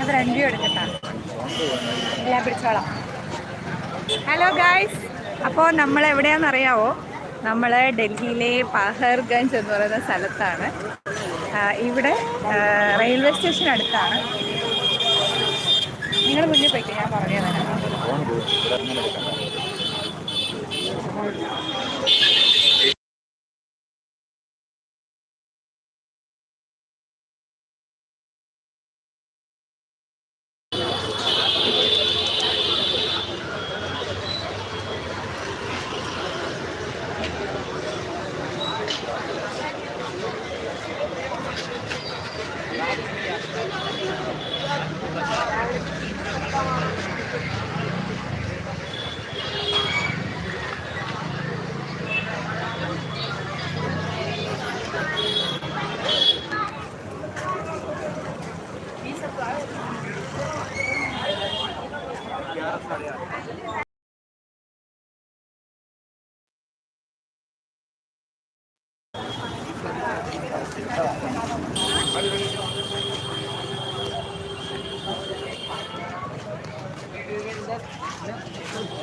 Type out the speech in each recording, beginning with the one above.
അത് രണ്ടും എടുക്കട്ടാ. പിടിച്ചോളാം. Hello guys അപ്പോൾ നമ്മൾ എവിടെയാണെന്ന് അറിയാവോ നമ്മൾ ഡൽഹിയിലെ പഹർഗഞ്ച് എന്ന് പറയുന്ന സ്ഥലത്താണ്. ഇവിടെ റെയിൽവേ സ്റ്റേഷൻ അടുത്താണ്. നിങ്ങൾ മുന്നിൽ പോയിട്ട് ഞാൻ പറഞ്ഞു തരാം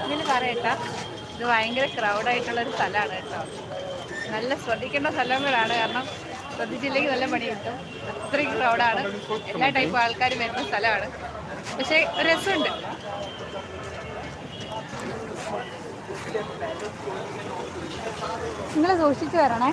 ഇതിന് പറയട്ടാ ഇത് ഭയങ്കര ക്രൗഡായിട്ടുള്ളൊരു സ്ഥലമാണ് കേട്ടോ. നല്ല ശ്രദ്ധിക്കേണ്ട സ്ഥലം കൂടാണ് കാരണം ശ്രദ്ധിച്ചില്ലെങ്കിൽ നല്ല പണി കിട്ടും. അത്രയും ക്രൗഡാണ് എല്ലാ ടൈപ്പ് ആൾക്കാരും വരുന്ന സ്ഥലമാണ്. പക്ഷേ രസമുണ്ട്. നിങ്ങൾ സൂക്ഷിച്ചു വരണേ.